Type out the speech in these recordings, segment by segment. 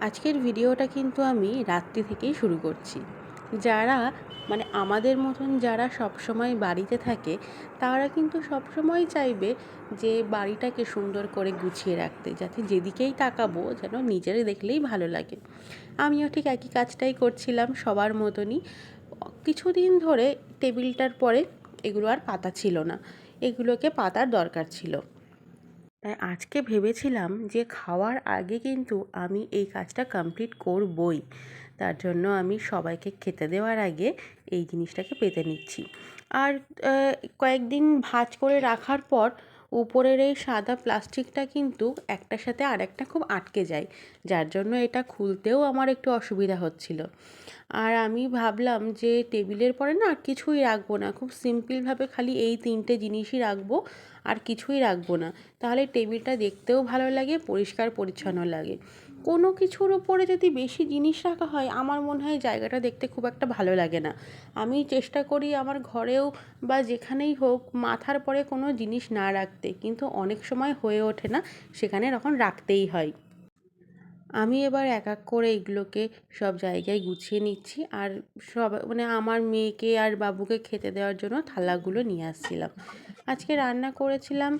আজকের ভিডিওটা কিন্তু আমি রাত্রি থেকেই শুরু করছি। যারা মানে আমাদের মতন যারা সবসময় বাড়িতে থাকে, তারা কিন্তু সবসময় চাইবে যে বাড়িটাকে সুন্দর করে গুছিয়ে রাখতে, যাতে যেদিকেই তাকাবো যেন নিজের দেখলেই ভালো লাগে। আমিও ঠিক একই কাজটাই করছিলাম সবার মতনই। কিছুদিন ধরে টেবিলটার পরে এগুলো আর পাতা ছিল না। এগুলোকে পাতার দরকার ছিল। তাই আজকে ভেবেছিলাম যে খাওয়ার আগে কিন্তু আমি এই কাজটা কমপ্লিট করবই। তার জন্য আমি সবাইকে খেতে দেওয়ার আগে এই জিনিসটাকে পেতে নিচ্ছি। আর কয়েকদিন ভাজ করে রাখার পর উপরের এই সাদা প্লাস্টিকটা কিন্তু একটার সাথে আরেকটা খুব আটকে যায়, যার জন্য এটা খুলতেও আমার একটু অসুবিধা হচ্ছিল। আর আমি ভাবলাম যে টেবিলের পরে না আর কিছুই রাখব না, খুব সিম্পলভাবে খালি এই তিনটে জিনিসই রাখব আর কিছুই রাখব না। তাহলে টেবিলটা দেখতেও ভালো লাগে, পরিষ্কার পরিচ্ছন্ন লাগে। কোনো কিছুর ওপরে যদি বেশি জিনিস রাখা হয়, আমার মনে হয় জায়গাটা দেখতে খুব একটা ভালো লাগে না। আমি চেষ্টা করি আমার ঘরেও বা যেখানেই হোক মাথার পরে কোনো জিনিস না রাখতে, কিন্তু অনেক সময় হয়ে ওঠে না, সেখানে তখন রাখতেই হয়। আমি এবার এক এক করে এগুলোকে সব জায়গায় গুছিয়ে নিচ্ছি আর সব মানে আমার মেয়েকে আর বাবুকে খেতে দেওয়ার জন্য থালাগুলো নিয়ে আসছিলাম। আজকে রান্না করেছিলাম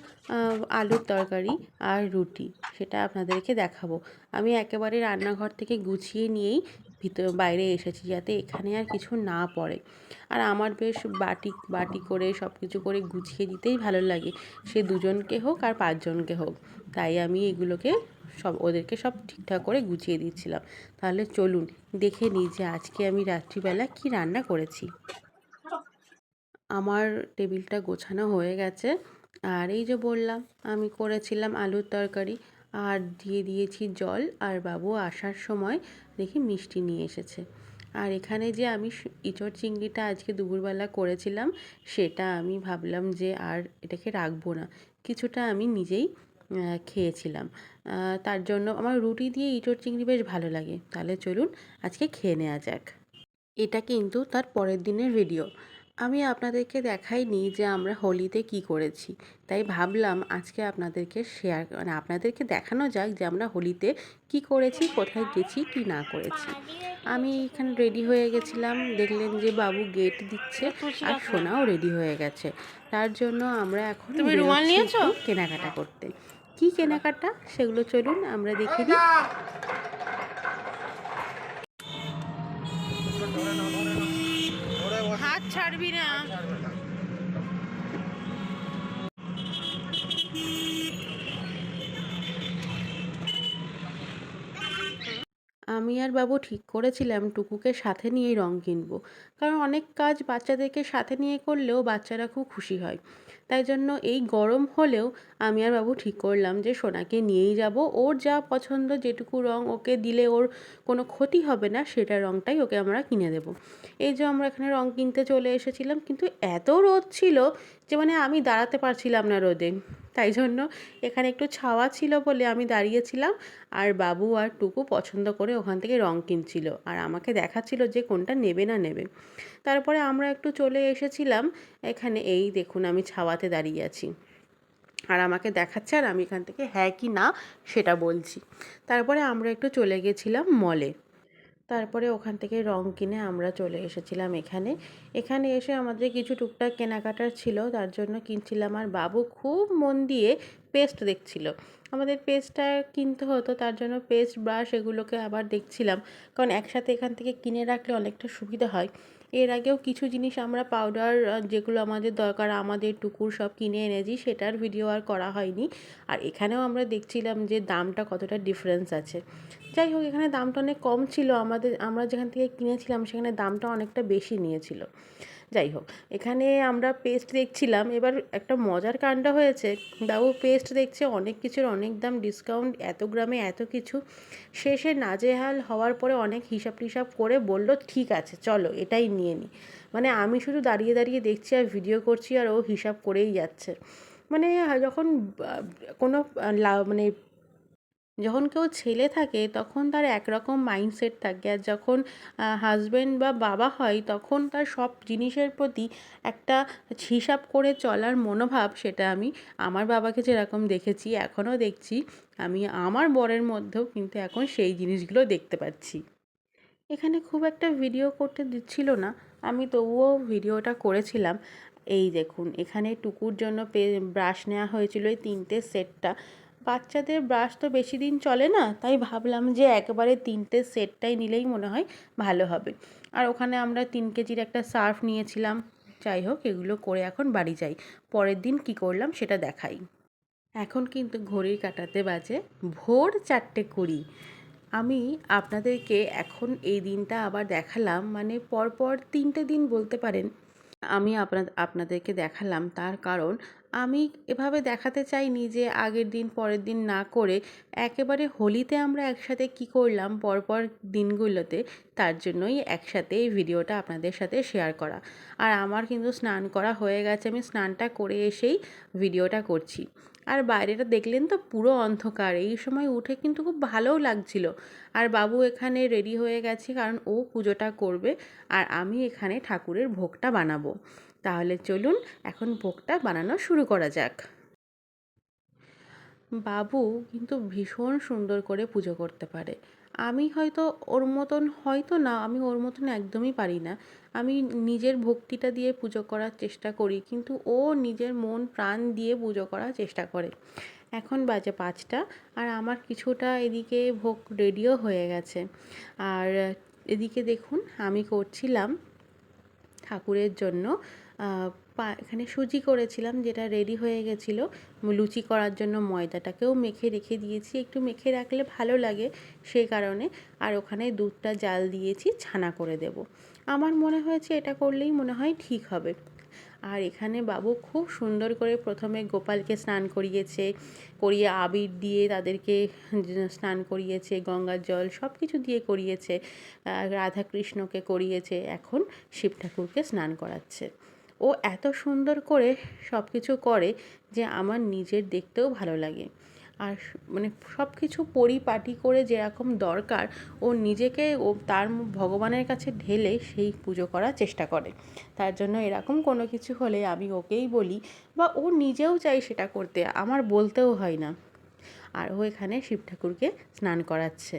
আলুর তরকারি আর রুটি। সেটা আপনাদেরকে দেখাবো। আমি একেবারে রান্নাঘর থেকে গুছিয়ে নিয়েই ভিতর, বাইরে এসেছি যাতে এখানে আর কিছু না পড়ে। আর আমার বেশ বাটি বাটি করে সব কিছু করে গুছিয়ে দিতেই ভালো লাগে। সে দুজনকে হোক আর পাঁচজনকে হোক। তাই আমি এগুলোকে সব, ওদেরকে সব ঠিকঠাক করে গুছিয়ে দিচ্ছিলাম। তাহলে চলুন, দেখে নিই যে আজকে আমি রাত্রিবেলা কি রান্না করেছি। আমার টেবিলটা গোছানো হয়ে গেছে। আর এই যে বললাম, আমি করেছিলাম আলুর তরকারি। আর দিয়ে দিয়েছি জল। আর বাবু আসার সময় দেখি মিষ্টি নিয়ে এসেছে। আর এখানে যে আমি ইঁচড় চিংড়িটা আজকে দুপুরবেলা করেছিলাম, সেটা আমি ভাবলাম যে আর এটাকে রাখব না। কিছুটা আমি নিজেই খেয়েছিলাম। তার জন্য আমার রুটি দিয়ে ইঁচড় চিংড়ি বেশ ভালো লাগে। তাহলে চলুন আজকে খেয়ে নেওয়া যাক। এটা কিন্তু তার পরের দিনের ভিডিও। আমি আপনাদেরকে দেখাইনি যে আমরা হোলিতে কি করেছি। তাই ভাবলাম আজকে আপনাদেরকে শেয়ার মানে আপনাদেরকে দেখানো যাক যে আমরা হোলিতে কি করেছি কোথায় গেছি কি না করেছি। আমি এখানে রেডি হয়ে গেছিলাম। দেখলেন যে বাবু গেট দিচ্ছে আর সোনাও রেডি হয়ে গেছে। তার জন্য আমরা এখন কেনাকাটা করতে। কি কেনাকাটা? সেগুলো চলুন আমরা দেখে নিই। ছাড়বি না। আমি আর বাবু ঠিক করেছিলাম টুকুকে সাথে নিয়েই রং কিনবো। কারণ অনেক কাজ বাচ্চাদেরকে সাথে নিয়ে করলেও বাচ্চারা খুব খুশি হয়। তাই জন্য এই গরম হলেও আমি আর বাবু ঠিক করলাম যে সোনাকে নিয়েই যাব। ওর যা পছন্দ, যেটুকু রং ওকে দিলে ওর কোনো ক্ষতি হবে না, সেটা রংটাই ওকে আমরা কিনে দেব। এই যে আমরা এখানে রং কিনতে চলে এসেছিলাম, কিন্তু এত রোদ ছিল যে মানে আমি দাঁড়াতে পারছিলাম না রোদে। তাই জন্য এখানে একটু ছাওয়া ছিল বলে আমি দাঁড়িয়েছিলাম। আর বাবু আর টুকু পছন্দ করে ওখান থেকে রং কিনছিল আর আমাকে দেখাচ্ছিল যে কোনটা নেবে না নেবে। তারপরে আমরা একটু চলে এসেছিলাম। এখানে এই দেখুন আমি ছাওয়াতে দাঁড়িয়ে আছি। আর আমাকে দেখাচ্ছে আর আমি এখান থেকে হ্যাঁ কি না সেটা বলছি। তারপরে আমরা একটু চলে গেছিলাম মলে তারপরে ওখান থেকে রং কিনে আমরা চলে এসেছিলাম এখানে। এখানে এসে আমাদের কিছু টুকটাক কেনাকাটার ছিল, তার জন্য কিনছিলাম আর বাবু খুব মন দিয়ে পেস্ট দেখছিল। আমাদের পেস্টটা কিনতে হতো, তার জন্য পেস্ট, ব্রাশ এগুলোকে আবার দেখছিলাম। কারণ একসাথে এখান থেকে কিনে রাখলে অনেকটা সুবিধা হয়। এর আগেও কিছু জিনিস আমরা পাউডার যেগুলো আমাদের দরকার, আমাদের টুকুর সব কিনে এনেছি, সেটার ভিডিও আর করা হয়নি। আর এখানেও আমরা দেখছিলাম যে দামটা কতটা ডিফারেন্স আছে। যাই হোক, এখানে দামটা অনেক কম ছিল। আমাদের, আমরা যেখান থেকে কিনেছিলাম, সেখানে দামটা অনেকটা বেশি নিয়েছিল। যাই হোক, এখানে আমরা পেস্ট দেখছিলাম। এবার একটা মজার কাণ্ড হয়েছে। বাবু পেস্ট দেখছে, অনেক কিছুর অনেক দাম ডিসকাউন্ট এত গ্রামে এত কিছু। শেষে নাজেহাল হওয়ার পরে অনেক হিসাব টিসাব করে বলল, ঠিক আছে, চলো, এটাই নিয়ে নিই মানে আমি শুধু দাঁড়িয়ে দাঁড়িয়ে দেখছি আর ভিডিও করছি আর ও হিসাব করেই যাচ্ছে। মানে যখন কোনো মানে যখন কেউ ছেলে থাকে, তখন তার একরকম মাইন্ডসেট থাকে। আর যখন হাজব্যান্ড বা বাবা হয়, তখন তার সব জিনিসের প্রতি একটা হিসাব করে চলার মনোভাব, সেটা আমি আমার বাবাকে যেরকম দেখেছি, এখনও দেখছি। আমি আমার বরের মধ্যেও কিন্তু এখন সেই জিনিসগুলো দেখতে পাচ্ছি। এখানে খুব একটা ভিডিও করতে দিচ্ছিল না। আমি তবুও ভিডিওটা করেছিলাম। এই দেখুন, এখানে টুকুর জন্য পে ব্রাশ নেওয়া হয়েছিল, এই তিনটে সেটটা বাচ্চাদের ব্রাশ তো বেশি দিন চলে না, তাই ভাবলাম যে একবারে তিনটে সেটটাই নিলেই মনে হয় ভালো হবে। আর ওখানে আমরা তিন কেজির একটা সার্ফ নিয়েছিলাম, যাই হোক এগুলো করে এখন বাড়ি যাই। পরের দিন কি করলাম সেটা দেখাই। এখন কিন্তু ঘড়ির কাটাতে বাজে ভোর চারটে কুড়ি। আমি আপনাদেরকে এখন এই দিনটা আবার দেখালাম মানে পরপর তিনটে দিন বলতে পারেন আমি আপনা আপনাদেরকে দেখালাম। তার কারণ, আমি এভাবে দেখাতে চাইনি যে আগের দিন, পরের দিন না করে একেবারে হোলিতে আমরা একসাথে কি করলাম, পরপর দিনগুলোতে, তার জন্যই একসাথে এই ভিডিওটা আপনাদের সাথে শেয়ার করা। আর আমার কিন্তু স্নান করা হয়ে গেছে। আমি স্নানটা করে এসেই ভিডিওটা করছি। আর বাইরেটা দেখলেন তো পুরো অন্ধকার। এই সময় উঠে কিন্তু খুব ভালোও লাগছিল। আর বাবু এখানে রেডি হয়ে গেছে কারণ ও পুজোটা করবে আর আমি এখানে ঠাকুরের ভোগটা বানাবো। তাহলে চলুন এখন ভোগটা বানানো শুরু করা যাক। বাবু কিন্তু ভীষণ সুন্দর করে পুজো করতে পারে। আমি হয়তো ওর মতন, হয়তো না, আমি ওর মতন একদমই পারি না। আমি নিজের ভক্তিটা দিয়ে পুজো করার চেষ্টা করি, কিন্তু ও নিজের মন, প্রাণ দিয়ে পুজো করার চেষ্টা করে। এখন বাজে পাঁচটা, আর আমার কিছুটা এদিকে ভোগ রেডিও হয়ে গেছে। আর এদিকে দেখুন, আমি করছিলাম ঠাকুরের জন্য পা, এখানে সুজি করেছিলাম যেটা রেডি হয়ে গেছিল। লুচি করার জন্য ময়দাটাকেও মেখে রেখে দিয়েছি। একটু মেখে রাখলে ভালো লাগে সেই কারণে। আর ওখানে দুধটা জাল দিয়েছি, ছানা করে দেব। আমার মনে হয়েছে এটা করলেই মনে হয় ঠিক হবে। আর এখানে বাবু খুব সুন্দর করে প্রথমে গোপালকে স্নান করিয়েছে, করিয়ে আবির দিয়ে তাদেরকে স্নান করিয়েছে, গঙ্গার জল সব কিছু দিয়ে করিয়েছে। রাধাকৃষ্ণকে করিয়েছে। এখন শিব ঠাকুরকে স্নান করাচ্ছে। ও এত সুন্দর করে সব কিছু করে যে আমার নিজের দেখতেও ভালো লাগে। আর মানে সব কিছু পরিপাটি করে যেরকম দরকার, ও নিজেকে ও তার ভগবানের কাছে ঢেলে সেই পুজো করার চেষ্টা করে। তার জন্য এরকম কোনো কিছু হলে আমি ওকেই বলি বা ও নিজেও চাই সেটা করতে, আমার বলতেও হয় না। আর ও এখানে শিব ঠাকুরকে স্নান করাচ্ছে।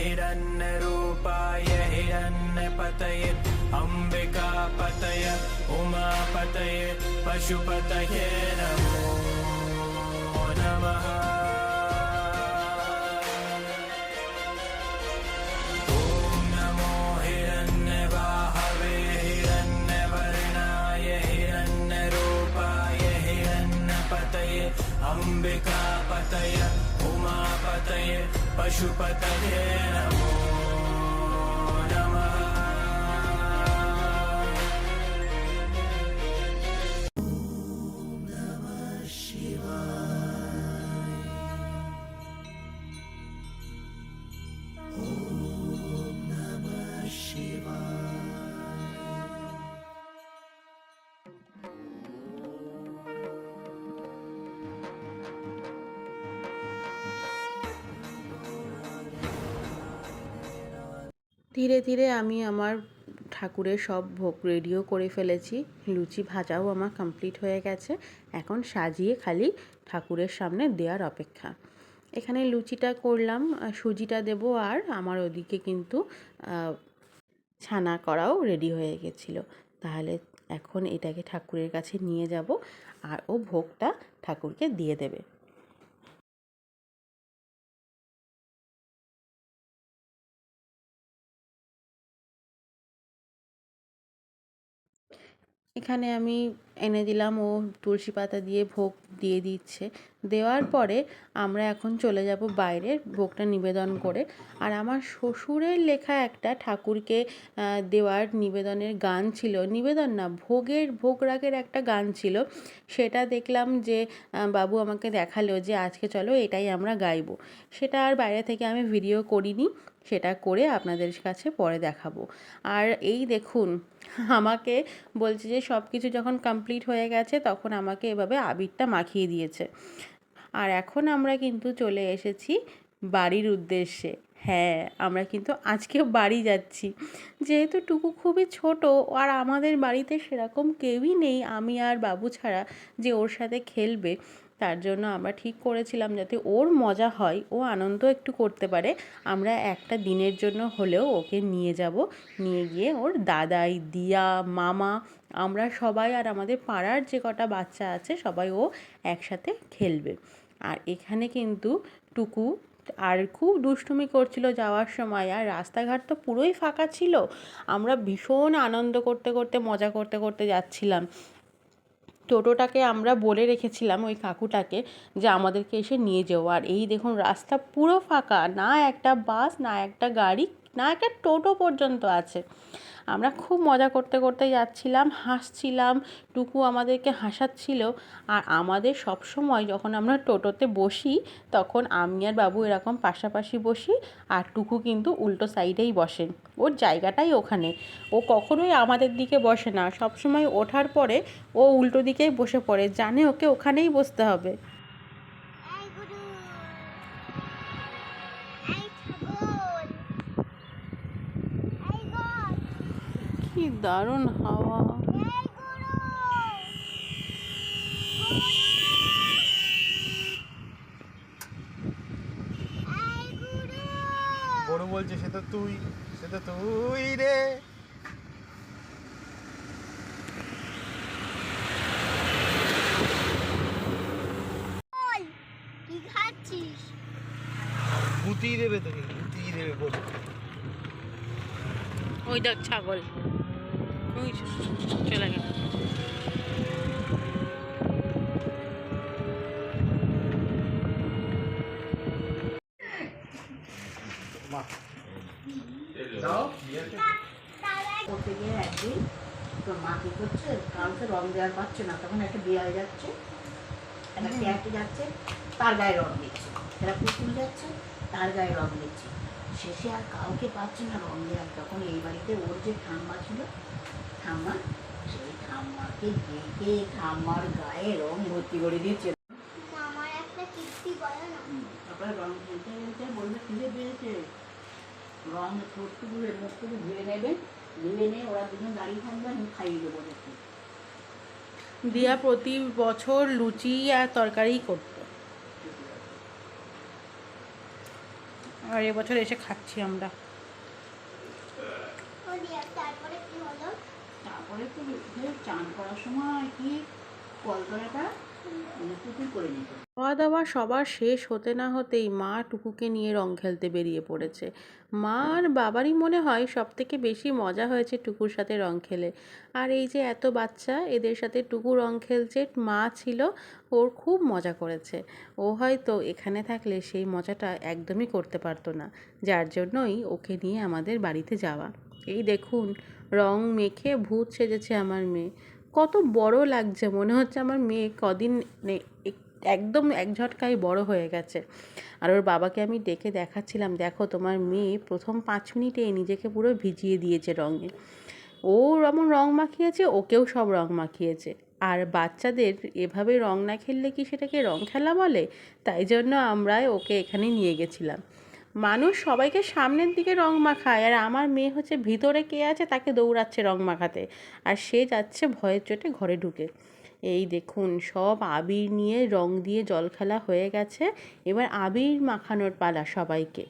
हिरण्यरूपाय हिरण्यपतये अम्बिकापतय उमापतये पशुपतये नमो नमः ॐ नमो हिरण्यबाहवे हिरण्यवर्णाय हिरण्यरूपाय हिरण्यपतये अम्बिकापतय उमापतये पशुपतये नमो नमः ধীরে ধীরে আমি আমার ঠাকুরের সব ভোগ রেডিও করে ফেলেছি। লুচি ভাজাও আমার কমপ্লিট হয়ে গেছে। এখন সাজিয়ে খালি ঠাকুরের সামনে দেওয়ার অপেক্ষা। এখানে লুচিটা করলাম, সুজিটা দেবো আর আমার ওদিকে কিন্তু ছানা করাও রেডি হয়ে গেছিল। তাহলে এখন এটাকে ঠাকুরের কাছে নিয়ে যাব আর ও ভোগটা ঠাকুরকে দিয়ে দেবে। এখানে আমি এনে দিলাম, ও তুলসী পাতা দিয়ে ভোগ দিয়ে দিচ্ছে। দেওয়ার পরে আমরা এখন চলে যাব বাইরে ভোগটা নিবেদন করে। আর আমার শ্বশুরের লেখা একটা ঠাকুরকে দেওয়ার নিবেদনের গান ছিল। নিবেদন না, ভোগের, ভোগ রাগের একটা গান ছিল। সেটা দেখলাম যে বাবু আমাকে দেখাল যে, আজকে চলো এটাই আমরা গাইবো। সেটা আর বাইরে থেকে আমি ভিডিও করিনি। সেটা করে আপনাদের কাছে পরে দেখাবো। আর এই দেখুন, আমাকে বলছে যে সব কিছু যখন কমপ্লিট হয়ে গেছে তখন আমাকে এভাবে আবিরটা মাখিয়ে দিয়েছে। আর এখন আমরা কিন্তু চলে এসেছি বাড়ির উদ্দেশ্যে। হ্যাঁ আমরা কিন্তু আজকেও বাড়ি যাচ্ছি। যেহেতু টুকু খুবই ছোট আর আমাদের বাড়িতে সেরকম কেউই নেই, আমি আর বাবু ছাড়া যে ওর সাথে খেলবে তার জন্য আমরা ঠিক করেছিলাম যাতে ওর মজা হয়, ও আনন্দ একটু করতে পারে। আমরা একটা দিনের জন্য হলেও ওকে নিয়ে যাব। নিয়ে গিয়ে ওর দাদাই, দিয়া, মামা, আমরা সবাই আর আমাদের পাড়ার যে কটা বাচ্চা আছে সবাই ও একসাথে খেলবে। আর এখানে কিন্তু টুকু আর খুব দুষ্টুমি করছিল যাওয়ার সময়। আর রাস্তাঘাট তো পুরোই ফাঁকা ছিল। আমরা ভীষণ আনন্দ করতে করতে, মজা করতে করতে যাচ্ছিলাম। টোটোটাকে আমরা বলে রেখেছিলাম ওই কাকুটাকে যে আমাদেরকে এসে নিয়ে যেও। আর এই দেখুন, রাস্তা পুরো ফাঁকা, না একটা বাস, না একটা গাড়ি না একটা টোটো পর্যন্ত আছে। আমরা খুব মজা করতে করতে যাচ্ছিলাম, হাসছিলাম, টুকু আমাদেরকে হাসাচ্ছিল। আর আমাদের সব সময় যখন আমরা টোটোতে বসি, তখন আমি আর বাবু এরকম পাশাপাশি বসি, আর টুকু কিন্তু উল্টো সাইডেই বসে। ওর জায়গাটাই ওখানে। ও কখনোই আমাদের দিকে বসে না। সব সময় ওঠার পরে ও উল্টো দিকেই বসে পড়ে। জানে ওকে ওখানেই বসতে হবে এই গুরু এই ছাগল এই গছ কি দারুণ হাওয়া। গুরু গুরু গরু বলছে সে তো তুই সে তো তুই রে। বল কি খাচ্ছিস গুতি দেবে তোকে দেবে বলে ওই দেখ ছাগল। ওই চলে গেল। করতে গিয়ে একদিন তোর মা কি করছে কাউকে রং দেওয়ার পাচ্ছে না তখন একটা বিড়াল যাচ্ছে একটা ক্যাট যাচ্ছে তার গায়ে রং দিচ্ছে। একটা পুতুল যাচ্ছে তার গায়ে রং দিচ্ছে। শেষে আর কাউকে পাচ্ছে না রং দেওয়ার তখন এই বাড়িতে ওর যে ঠাম্মা ছিল ঠাম্মা সেই ঠাম্মাকে ডেকে ঠাম্মার গায়ে রং ভর্তি করে দিচ্ছে। আমার একটা কীর্তি বলো না। তারপরে রং খেলতে খেলতে বলবে খুঁজে পেয়েছে। রং ঠোঁটটুকু মুখটুকু ধুয়ে নেবে ধুয়ে নিয়ে ওরা দুজন দাঁড়িয়ে থাকবে আমি খাইয়ে দেবো দিয়া প্রতি বছর লুচি আর তরকারি করতো। আর এবছর এসে খাচ্ছি আমরা ও দিয়া তারপরে কি হলো তারপরে তো চান করার সময় কি কলতলাটা খাওয়া দাওয়া সবার শেষ হতে না হতেই মা টুকুকে নিয়ে রং খেলতে বেরিয়ে পড়েছে। মা আর বাবারই মনে হয় সব থেকে বেশি মজা হয়েছে টুকুর সাথে রং খেলে। আর এই যে এত বাচ্চা, এদের সাথে টুকু রং খেলছে, মা ছিল, ওর খুব মজা করেছে। ও হয়তো এখানে থাকলে সেই মজাটা একদমই করতে পারতো না। যার জন্যই ওকে নিয়ে আমাদের বাড়িতে যাওয়া। এই দেখুন, রং মেখে ভূত সেজেছে আমার মেয়ে। কত বড় লাগছে, মনে হচ্ছে আমার মেয়ে কদিন একদম এক ঝটকায় বড় হয়ে গেছে। আর ওর বাবাকে আমি ডেকে দেখাচ্ছিলাম, দেখো তোমার মেয়ে প্রথম পাঁচ মিনিটে নিজেকে পুরো ভিজিয়ে দিয়েছে রঙে। ও যেমন রং মাখিয়েছে, ওকেও সব রং মাখিয়েছে। আর বাচ্চাদের এভাবে রং না খেললে কি সেটাকে রং খেলা বলে? তাই জন্য আমরা ওকে এখানে নিয়ে গেছিলাম। মানুষ সবাইকে সামনের দিকে রং মাখায়, আর আমার মেয়ে হচ্ছে ভিতরে কে আছে তাকে দৌড়াচ্ছে রং মাখাতে। আর সে যাচ্ছে ভয়ের চোটে ঘরে ঢুকে। এই দেখুন, সব আবির নিয়ে রং দিয়ে জল খেলা হয়ে গেছে। এবার আবির মাখানোর পালা সবাইকে।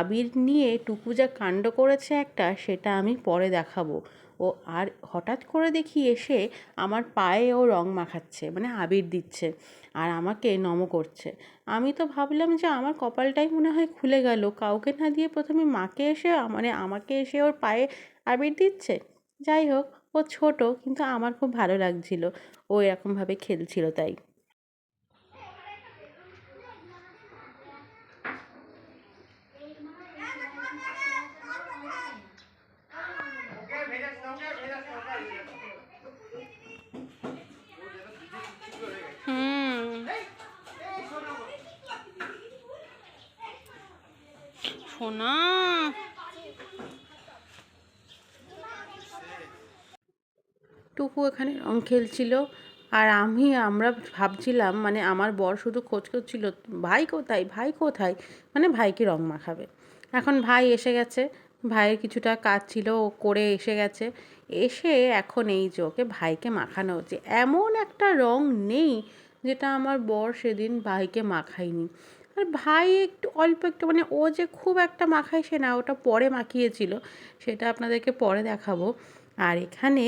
আবির নিয়ে টুকু যা কাণ্ড করেছে একটা, সেটা আমি পরে দেখাবো। ও আর হঠাৎ করে দেখি এসে আমার পায়ে ও রং মাখাচ্ছে মানে আবির দিচ্ছে। আর আমাকে নম করছে। আমি তো ভাবলাম যে আমার কপালটাই মনে হয় খুলে গেল। কাউকে না দিয়ে প্রথমে মাকে এসে মানে আমাকে এসে ওর পায়ে আবির দিচ্ছে। যাই হোক, ও ছোট, কিন্তু আমার খুব ভালো লাগছিল। ও এরকমভাবে খেলছিল তাই। সোনা টুকু এখানে রং খেলছিল, আর আমি, আমরা ভাবছিলাম মানে আমার বর শুধু খোঁজ করছিল, ভাই কোথায়? ভাই কোথায়? মানে ভাইকে রং মাখাবে। এখন ভাই এসে গেছে। ভাইয়ের কিছুটা কাজ ছিল, ও করে এসে গেছে। এসে এখন এই যে ওকে ভাইকে মাখানো হচ্ছে। এমন একটা রং নেই, যেটা আমার বর সেদিন ভাইকে মাখায়নি। আর ভাই একটু অল্প একটু মানে ও যে খুব একটা মাখায় সে না, ওটা পরে মাখিয়েছিল, সেটা আপনাদেরকে পরে দেখাবো। আর এখানে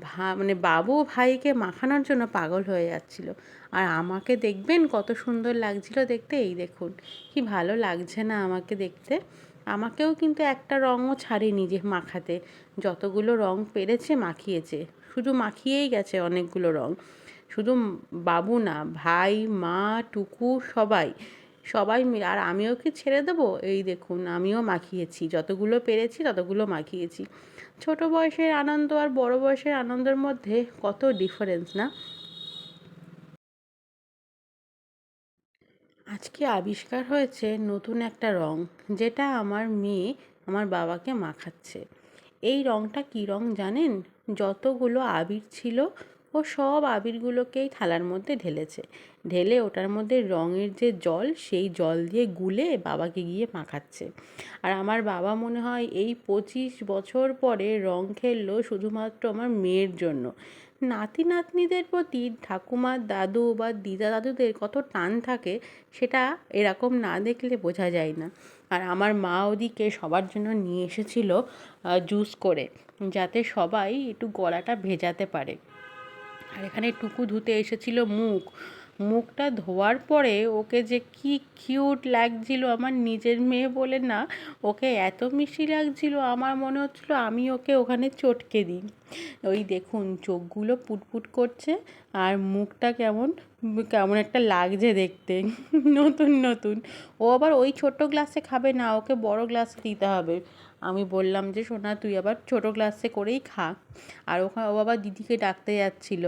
ভা মানে বাবু ভাইকে মাখানোর জন্য পাগল হয়ে যাচ্ছিল। আর আমাকে দেখবেন কত সুন্দর লাগছিল দেখতে, এই দেখুন, কি ভালো লাগছে না আমাকে দেখতে। আমাকেও কিন্তু একটা রঙও ছাড়েনি যে মাখাতে, যতগুলো রং পেরেছে মাখিয়েছে, শুধু মাখিয়েই গেছে অনেকগুলো রং। শুধু বাবু না, ভাই, মা, টুকু, সবাই সবাই মিলে, আর আমিও কি ছেড়ে দেবো? এই দেখুন, আমিও মাখিয়েছি, যতগুলো পেরেছি ততগুলো মাখিয়েছি। ছোট বয়সের আনন্দ আর বড় বয়সের আনন্দের মধ্যে কত ডিফারেন্স না? আজকে আবিষ্কার হয়েছে নতুন একটা রং, যেটা আমার মেয়ে আমার বাবাকে মাখাচ্ছে। এই রংটা কী রং জানেন? যতগুলো আবির ছিল ও সব আবিরগুলোকেই থালার মধ্যে ঢেলেছে। ঢেলে ওটার মধ্যে রঙের যে জল, সেই জল দিয়ে গুলে বাবাকে গিয়ে মাখাচ্ছে। আর আমার বাবা মনে হয় এই পঁচিশ বছর পরে রং খেললো শুধুমাত্র আমার মেয়ের জন্য। নাতি নাতনিদের প্রতি ঠাকুমার দাদু বা দিদা দাদুদের কত টান থাকে, সেটা এরকম না দেখলে বোঝা যায় না। আর আমার মা ওদিকে সবার জন্য নিয়ে এসেছিল জুস করে, যাতে সবাই একটু গলাটা ভেজাতে পারে। আর এখানে টুকু ধুতে এসেছিল মুখ। মুখটা ধোয়ার পরে ওকে যে কি কিউট লাগছিল আমার নিজের মেয়ে বলে না, ওকে এত মিষ্টি লাগছিল, আমার মনে হচ্ছিল আমি ওকে ওখানে চটকে দিই। ওই দেখুন, চোখগুলো পুটপুট করছে আর মুখটা কেমন কেমন একটা লাগছে দেখতে। নতুন নতুন। ও আবার ওই ছোট্ট গ্লাসে খাবে না, ওকে বড় গ্লাসে দিতে হবে। আমি বললাম যে, সোনা, তুই আবার ছোটো গ্লাসে করেই খা। আর ওখানে ও আবার দিদিকে ডাকতে যাচ্ছিল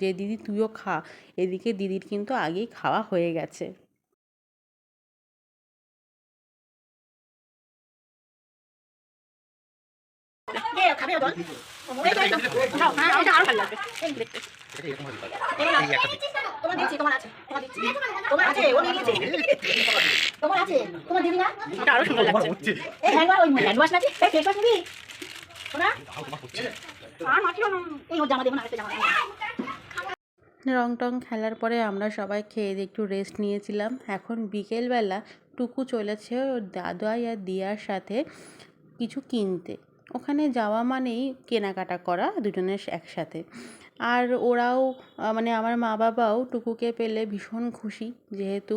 যে, দিদি, তুইও খা। এদিকে দিদির কিন্তু আগেই খাওয়া হয়ে গেছে। খাবে রং টং খেলার পরে আমরা সবাই খেয়ে একটু রেস্ট নিয়েছিলাম। এখন বিকেলবেলা টুকু চলেছে দাদাই আর দিয়ার সাথে কিছু কিনতে। ওখানে যাওয়া মানেই কেনাকাটা করা দুজনের একসাথে। আর ওরাও মানে আমার মা বাবাও টুকুকে পেলে ভীষণ খুশি, যেহেতু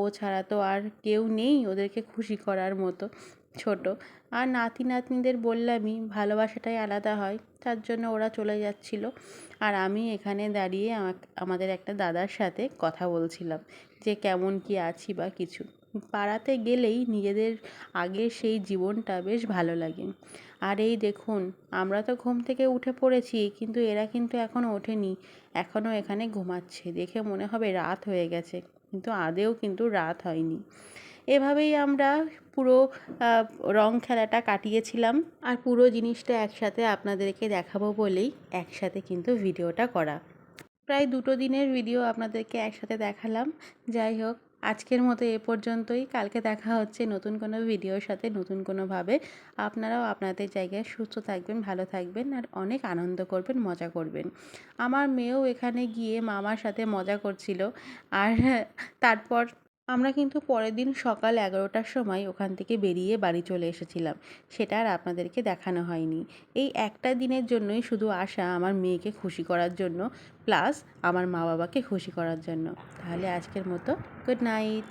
ও ছাড়া তো আর কেউ নেই ওদেরকে খুশি করার মতো ছোট। আর নাতি নাতনিদের বললামই ভালোবাসাটাই আলাদা হয়, তার জন্য ওরা চলে যাচ্ছিল। আর আমি এখানে দাঁড়িয়ে আমাদের একটা দাদার সাথে কথা বলছিলাম যে কেমন কি আছি বা কিছু। পাড়াতে গেলেই নিজেদের আগের সেই জীবনটা বেশ ভালো লাগে। আর এই দেখুন, আমরা তো ঘুম থেকে উঠে পড়েছি, কিন্তু এরা কিন্তু এখনও ওঠেনি এখনও এখানে ঘুমাচ্ছে। দেখে মনে হবে রাত হয়ে গেছে, কিন্তু আদেও কিন্তু রাত হয়নি। এভাবেই আমরা পুরো রং খেলাটা কাটিয়েছিলাম, আর পুরো জিনিসটা একসাথে আপনাদেরকে দেখাবো বলেই একসাথে কিন্তু ভিডিওটা করা। প্রায় দুটো দিনের ভিডিও আপনাদেরকে একসাথে দেখালাম। যাই হোক আজকের মতো এ পর্যন্তই। কালকে দেখা হচ্ছে নতুন কোনো ভিডিওর সাথে নতুন কোনোভাবে। আপনারাও আপনাদের জায়গায় সুস্থ থাকবেন, ভালো থাকবেন আর অনেক আনন্দ করবেন, মজা করবেন। আমার মেয়েও এখানে গিয়ে মামার সাথে মজা করছিল। আর তারপর আমরা কিন্তু পরের দিন সকাল এগারোটার সময় ওখান থেকে বেরিয়ে বাড়ি চলে এসেছিলাম। সেটা আর আপনাদেরকে দেখানো হয়নি। এই একটা দিনের জন্যই শুধু আসা আমার মেয়েকে খুশি করার জন্য, প্লাস আমার মা বাবাকে খুশি করার জন্য। তাহলে আজকের মতো গুড নাইট।